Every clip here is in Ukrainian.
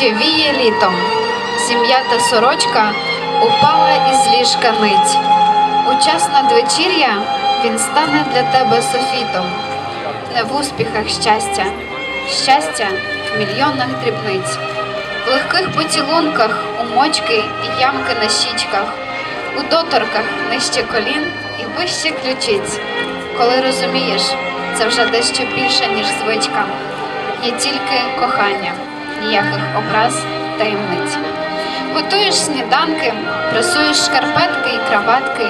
ще віє літом. Сім'я та сорочка упала із ліжка нить. У час надвечір'я він стане для тебе софітом. Не в успіхах щастя, щастя в мільйонах дрібниць, в легких поцілунках, у мочки і ямки на щічках, у доторках нижче колін і вище ключиць. Коли розумієш, це вже дещо більше, ніж звичка. Є тільки кохання, ніяких образ, таємниць. Готуєш сніданки, прасуєш шкарпетки і краватки.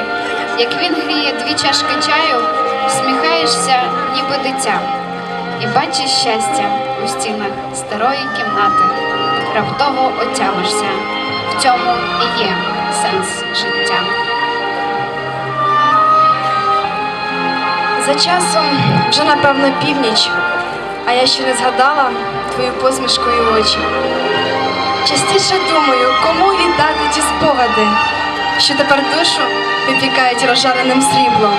Як він гріє дві чашки чаю, всміхаєшся, ніби дитя, і бачиш щастя у стінах старої кімнати. Раптово отямишся. В цьому і є сенс життя. За часом вже напевно північ, а я ще не згадала твою посмішку і очі. Частіше думаю, кому віддати ті спогади, що тепер душу випікають розжареним сріблом.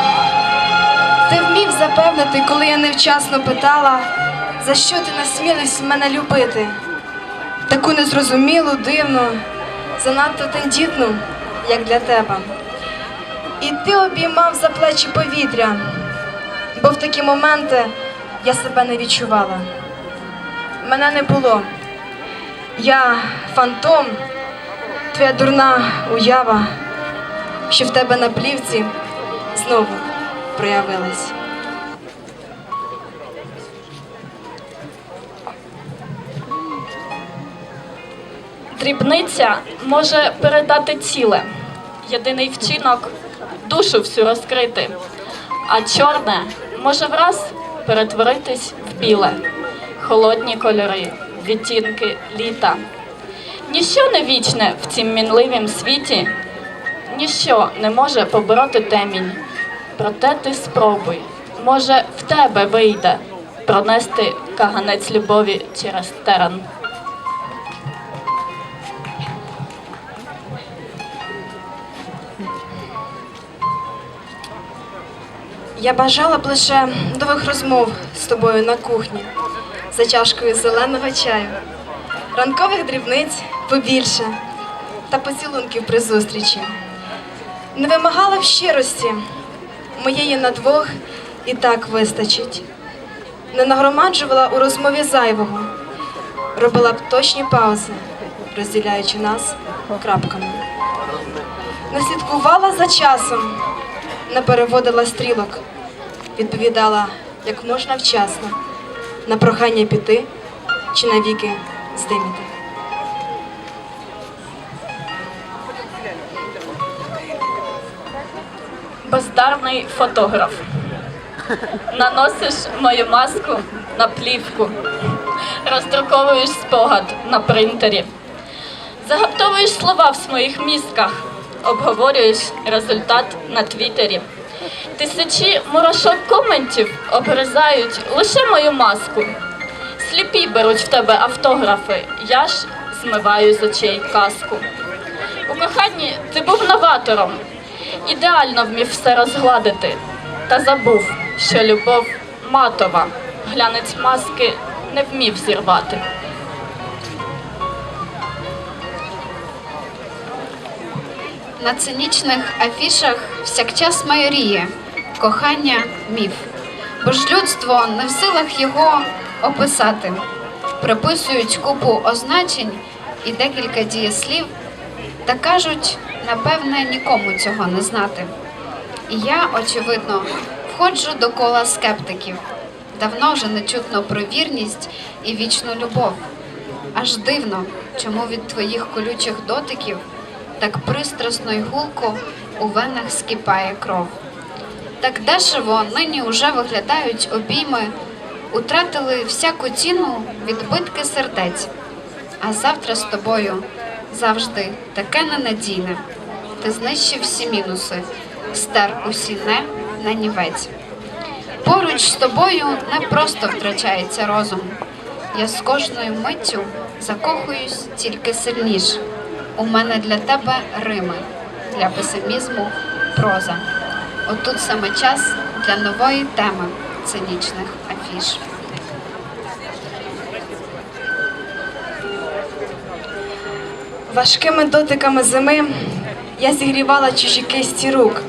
Ти вмів запевнити, коли я невчасно питала, за що ти насмілився мене любити. Таку незрозумілу, дивну, занадто тендітну, як для тебе. І ти обіймав за плечі повітря, бо в такі моменти я себе не відчувала. Мене не було. Я фантом, твоя дурна уява, що в тебе на плівці знову проявилась. Дрібниця може передати ціле, єдиний вчинок душу всю розкрити, а чорне може враз перетворитись в біле, холодні кольори, відтінки літа. Ніщо не вічне в цім мінливім світі, ніщо не може побороти темінь. Проте ти спробуй, може, в тебе вийде пронести каганець любові через терен. Я бажала б лише довгих розмов з тобою на кухні за чашкою зеленого чаю, ранкових дрібниць побільше та поцілунків при зустрічі. Не вимагала б щирості, моєї на двох і так вистачить. Не нагромаджувала у розмові зайвого, робила б точні паузи, розділяючи нас крапками. Не слідкувала за часом, не переводила стрілок, відповідала як можна вчасно на прохання піти чи навіки здиміти. бездарний фотограф. Наносиш мою маску на плівку, роздруковуєш спогад на принтері, загартовуєш слова в своїх мізках, обговорюєш результат на твіттері. Тисячі мурашок коментів обгризають лише мою маску. Сліпі беруть в тебе автографи, я ж змиваю з очей казку. У коханні ти був новатором, ідеально вмів все розгладити, та забув, що любов матова, глянець маски не вмів зірвати. На цинічних афішах всякчас майоріє кохання міф, бо ж людство не в силах його описати. Приписують купу означень і декілька дієслів, та кажуть, напевне, нікому цього не знати. І я, очевидно, входжу до кола скептиків. Давно вже не чутно про вірність і вічну любов. Аж дивно, чому від твоїх колючих дотиків так пристрасно й гулко у венах скипає кров. Так дешево нині уже виглядають обійми, утратили всяку ціну відбитки сердець. А завтра з тобою завжди таке ненадійне. Ти знищив всі мінуси, стер усі не на нівець. Поруч з тобою не просто втрачається розум. Я з кожною миттю закохуюсь тільки сильніш. У мене для тебе рими, для песимізму проза. Отут саме час для нової теми цинічних афіш. Важкими дотиками зими я зігрівала чужі кисті рук,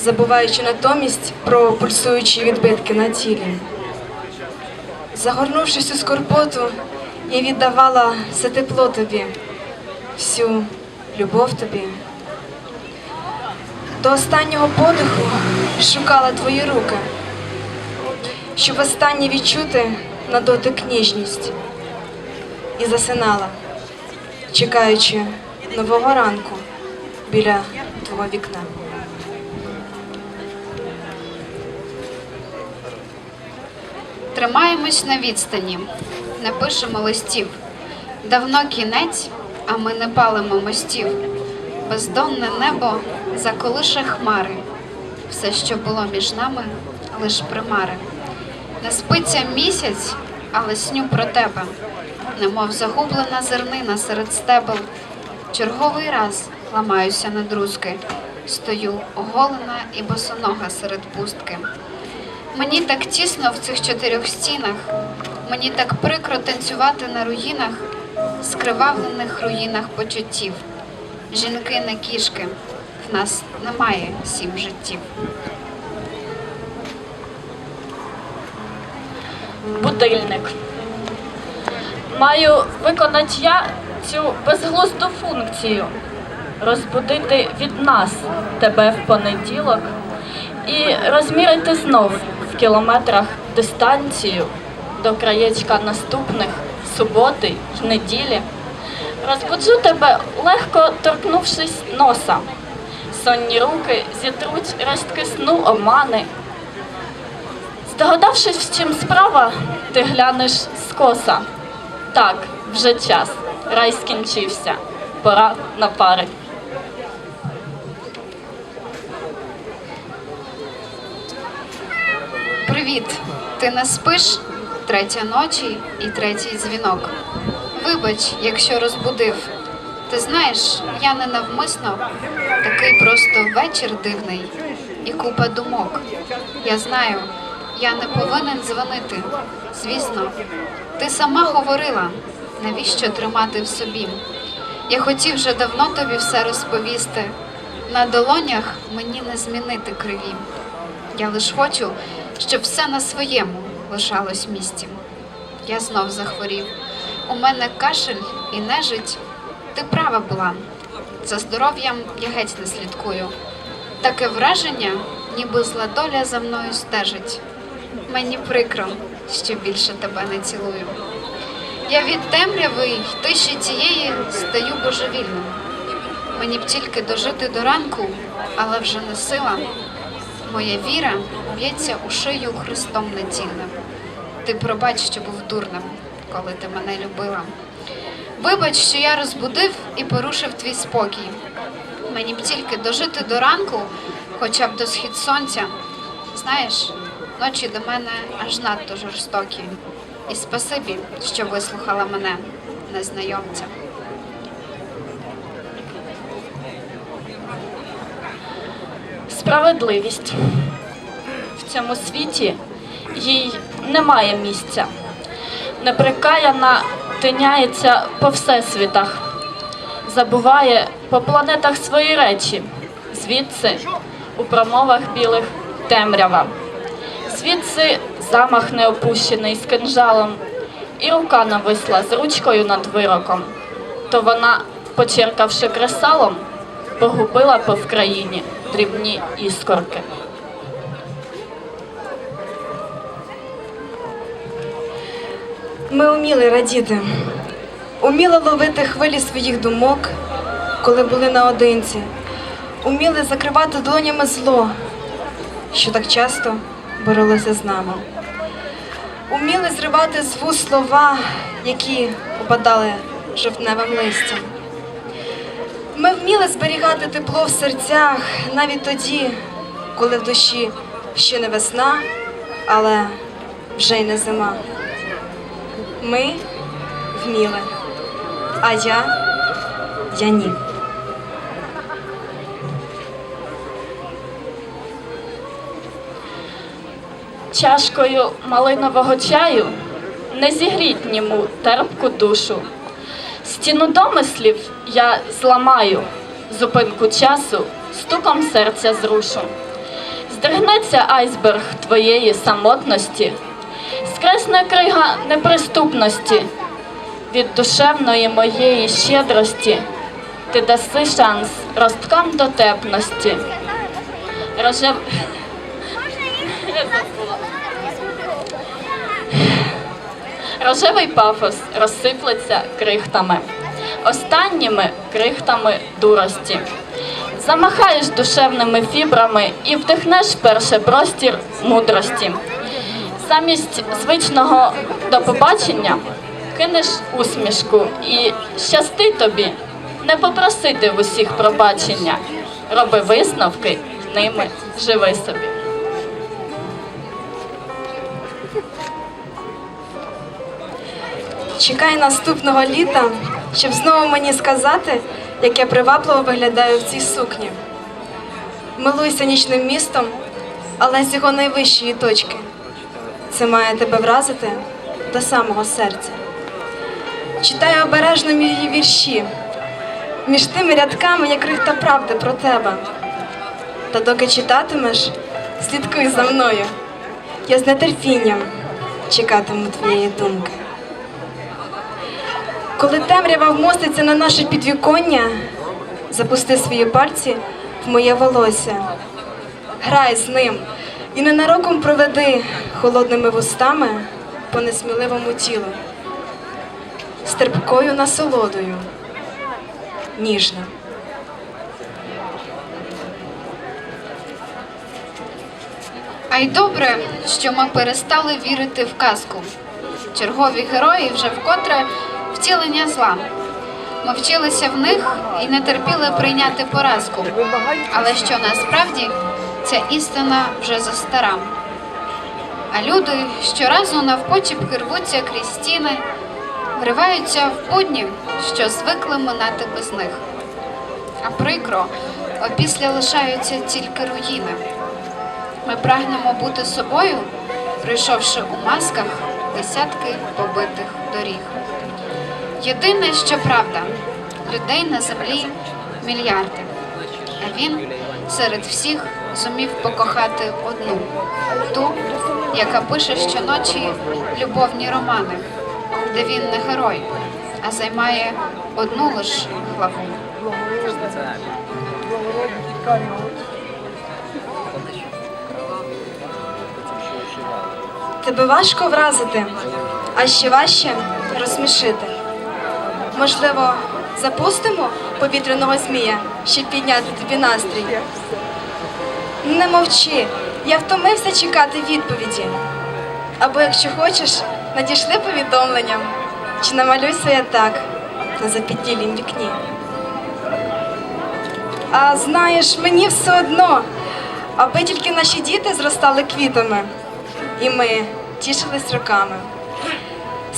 забуваючи натомість про пульсуючі відбитки на тілі. Загорнувшись у скорботу, я віддавала все тепло тобі, всю любов тобі. До останнього подиху шукала твої руки, щоб останнє відчути на дотик ніжність і засинала, чекаючи нового ранку біля твого вікна. Тримаємось на відстані, не пишемо листів. Давно кінець, а ми не палимо мостів. Бездонне небо заколише хмари. Все, що було між нами, лиш примари. Не спиться місяць, але сню про тебе, немов загублена зернина серед стебел. Черговий раз ламаюся на друзки, стою оголена і босонога серед пустки. Мені так тісно в цих чотирьох стінах, мені так прикро танцювати на руїнах, скривавлених руїнах почуттів. Жінки не кішки, в нас немає сім життів. будильник. Маю виконати я цю безглузду функцію розбудити від нас тебе в понеділок і розмірити знов в кілометрах дистанцію до краєчка наступних суботи й неділі. Розбуджу тебе, легко торкнувшись носа. Сонні руки зітруть рештки сну омани. Здогадавшись, в чим справа, ти глянеш скоса. Так, вже час. Рай скінчився. Пора на пари. Привіт! Ти не спиш? Третя ночі і третій дзвінок. Вибач, якщо розбудив. Ти знаєш, я не навмисно, такий просто вечір дивний і купа думок. Я знаю, я не повинен дзвонити. Звісно, ти сама говорила, навіщо тримати в собі. Я хотів вже давно тобі все розповісти. На долонях мені не змінити криві. Я лиш хочу, щоб все на своєму лишалось місті. Я знов захворів. У мене кашель і нежить. Ти права була. За здоров'ям я геть не слідкую. Таке враження, ніби зла доля за мною стежить. Мені прикро, що більше тебе не цілую. Я від темряви й тиші цієї стаю божевільним. Мені б тільки дожити до ранку, але вже не сила. Моя віра б'ється у шию Христом недільним. Ти пробач, що був дурним, коли ти мене любила. Вибач, що я розбудив і порушив твій спокій. Мені б тільки дожити до ранку, хоча б до схід сонця. Знаєш, ночі до мене аж надто жорстокі. І спасибі, що вислухала мене, незнайомця. Справедливість. В цьому світі їй немає місця. Неприкаяна тиняється по всесвітах, забуває по планетах свої речі, звідси у промовах білих темрява, звідси замах неопущений з кинжалом, і рука нависла з ручкою над вироком. То вона, почеркавши кресалом, погубила по Вкраїні дрібні іскорки. Ми вміли радіти, уміли ловити хвилі своїх думок, коли були наодинці, уміли закривати долонями зло, що так часто боролося з нами. Уміли зривати з вуст слова, які опадали жовтневим листям. Ми вміли зберігати тепло в серцях навіть тоді, коли в душі ще не весна, але вже й не зима. Ми вміли, а я, я ні. Чашкою малинового чаю не зігріть німу терпку душу. Стіну домислів я зламаю, зупинку часу стуком серця зрушу. Здригнеться айсберг твоєї самотності, скресне крига неприступності, від душевної моєї щедрості ти даси шанс росткам дотепності. Рожев... Рожевий пафос розсиплеться крихтами, останніми крихтами дурості. Замахаєш душевними фібрами і вдихнеш перше простір мудрості. Замість звичного до побачення кинеш усмішку і щасти тобі не попросити в усіх пробачення. Роби висновки, ними живи собі. Чекай наступного літа, щоб знову мені сказати, як я привабливо виглядаю в цій сукні. Милуйся нічним містом, але з його найвищої точки. Це має тебе вразити до самого серця. Читай обережно її вірші, між тими рядками, як крихта правди про тебе. Та доки читатимеш, слідкуй за мною. Я з нетерпінням чекатиму твоєї думки. Коли темрява вмоститься на наше підвіконня, запусти свої пальці в моє волосся. Грай з ним і ненароком проведи холодними вустами по несміливому тілу, з терпкою насолодою, ніжно. А й добре, що ми перестали вірити в казку. Чергові герої вже вкотре втілення зла. Ми вчилися в них і не терпіли прийняти поразку. Але що насправді ця істина вже застара. А люди щоразу навпочіпки рвуться крізь стіни, вриваються в будні, що звикли минати без них. А прикро, опісля лишаються тільки руїни. Ми прагнемо бути собою, пройшовши у масках десятки побитих доріг. Єдине, що правда, людей на землі мільярди, а він серед всіх зумів покохати одну, ту, яка пише щоночі любовні романи, де він не герой, а займає одну лиш главу. Тебе важко вразити, а ще важче розсмішити. Можливо, запустимо повітряного змія, щоб підняти тобі настрій. Не мовчи, я втомився чекати відповіді. Або, якщо хочеш, надішли повідомленням, чи намалюйся я так на запідділім вікні. А знаєш, мені все одно, аби тільки наші діти зростали квітами, і ми тішились роками.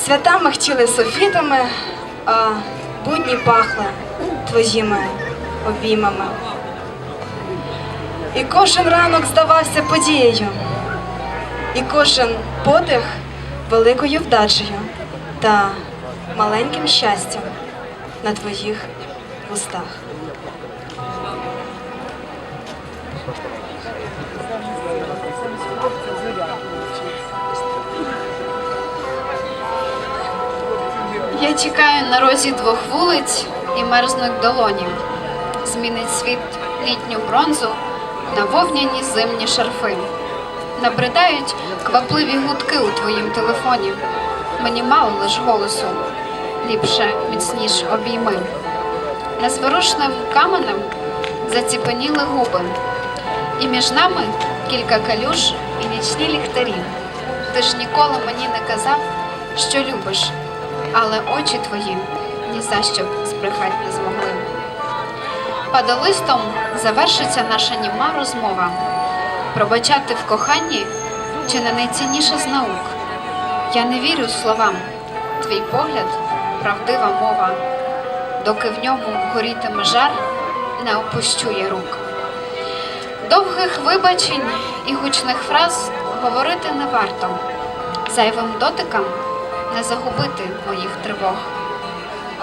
Свята ми хотіли софітами, а будні пахли твоїми обіймами. І кожен ранок здавався подією, і кожен подих великою вдачею та маленьким щастям на твоїх вустах. Я чекаю на розі двох вулиць і мерзнуть долоні. Змінить світ літню бронзу на вовняні зимні шарфи. Набридають квапливі гудки у твоїм телефоні. Мені мало лиш голосу, ліпше міцніш обійми. Незворушним каменем заціпеніли губи, і між нами кілька калюж і нічні ліхтарі. Ти ж ніколи мені не казав, що любиш, але очі твої ні за що збрехать не змогли. Падалистом завершиться наша німа розмова. Пробачати в коханні чи не найцінніше з наук. Я не вірю словам, твій погляд правдива мова. Доки в ньому горітиме жар, не опущу я рук. Довгих вибачень і гучних фраз говорити не варто. Зайвим дотикам не загубити моїх тривог.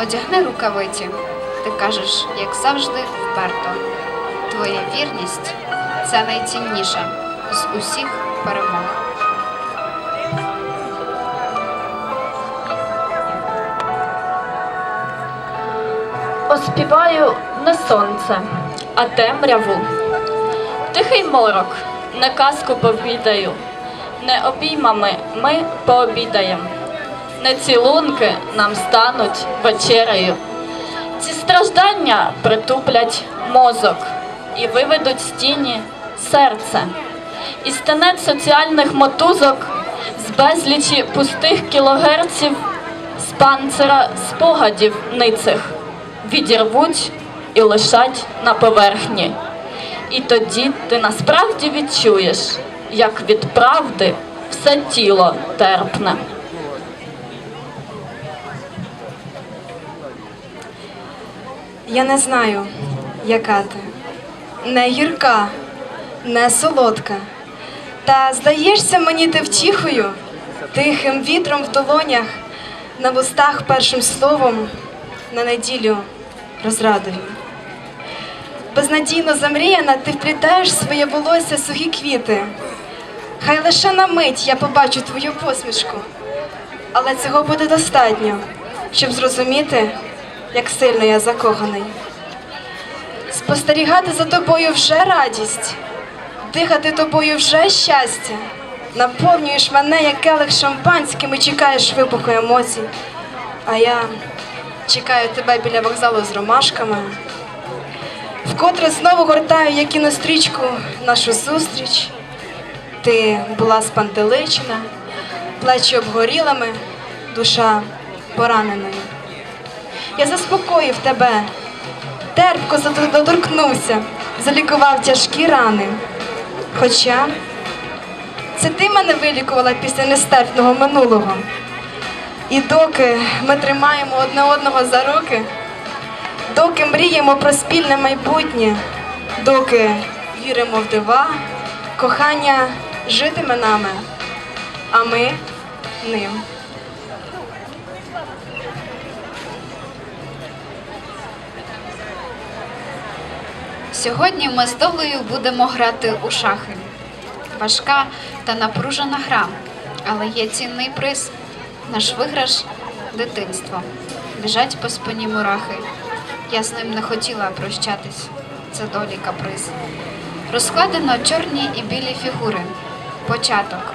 одягни рукавиці. Ти кажеш, як завжди, вперто. Твоя вірність це найцінніша з усіх перемог. Оспіваю не сонце, а темряву. Тихий морок, не казку повідаю, не обіймами ми пообідаєм, не цілунки нам стануть вечерею. Ці страждання притуплять мозок і виведуть з тіні серце. І стенець соціальних мотузок з безлічі пустих кілогерців з панцира спогадів ницих відірвуть і лишать на поверхні. І тоді ти насправді відчуєш, як від правди все тіло терпне. Я не знаю, яка ти. Не гірка, не солодка. Та здаєшся мені ти втіхою, тихим вітром в долонях, на вустах першим словом, на неділю розрадою. Безнадійно замріяна, ти вплітаєш своє волосся сухі квіти. Хай лише на мить я побачу твою посмішку, але цього буде достатньо, щоб зрозуміти, як сильно я закоханий. Спостерігати за тобою вже радість, дихати тобою вже щастя. Наповнюєш мене, як келих шампанським і чекаєш вибуху емоцій. А я чекаю тебе біля вокзалу з ромашками. Вкотре знову гортаю, як кінострічку, нашу зустріч. Ти була спантеличена, плечі обгорілими, душа пораненою. Я заспокоїв тебе, терпко доторкнувся, залікував тяжкі рани. Хоча це ти мене вилікувала після нестерпного минулого. І доки ми тримаємо одне одного за руки, доки мріємо про спільне майбутнє, доки віримо в дива, кохання житиме нами, а ми ним. Сьогодні ми з долею будемо грати у шахи. Важка та напружена гра, але є цінний приз. Наш виграш дитинство. Біжать по спині мурахи. Я з ним не хотіла прощатись. Це долі каприз. Розкладено чорні і білі фігури. Початок.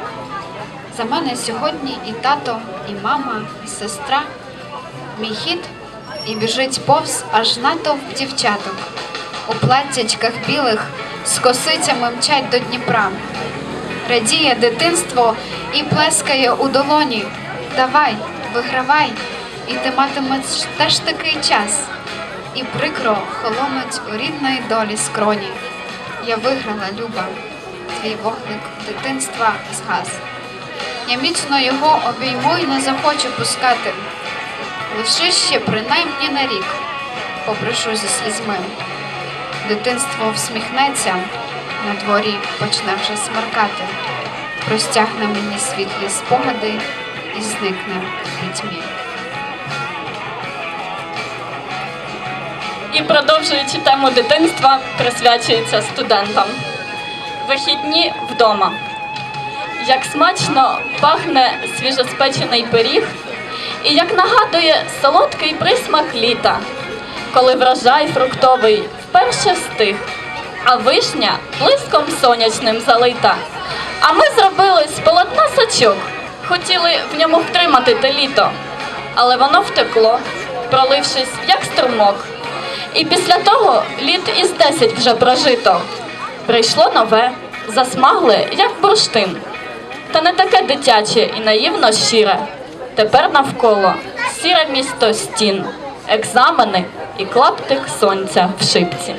За мене сьогодні і тато, і мама, і сестра. Мій хід і біжить повз аж натовп дівчаток. У платтячках білих з косицями мчать до Дніпра. Радіє дитинство і плескає у долоні. Давай, вигравай, і ти матимеш теж такий час. І прикро холонуть у рідної долі скроні. Я виграла, Люба, твій вогник дитинства згас. Я міцно його обійму і не захочу пускати. Лиши ще принаймні на рік, попрошу зі слізьми. Дитинство всміхнеться, на дворі почне вже смеркати, простягне мені світлі спогади і зникне в. І продовжуючи тему дитинства, присвячується студентам. Вихідні вдома. Як смачно пахне свіжоспечений пиріг, і як нагадує солодкий присмак літа, коли врожай фруктовий вперше встиг, а вишня блиском сонячним залита. А ми зробили з полотна сачок, хотіли в ньому втримати те літо, але воно втекло, пролившись як струмок. І після того літ із десять вже прожито. Прийшло нове, засмагле, як бурштин. Та не таке дитяче і наївно щире. Тепер навколо сіре місто стін, екзамени і клаптик сонця в шипці.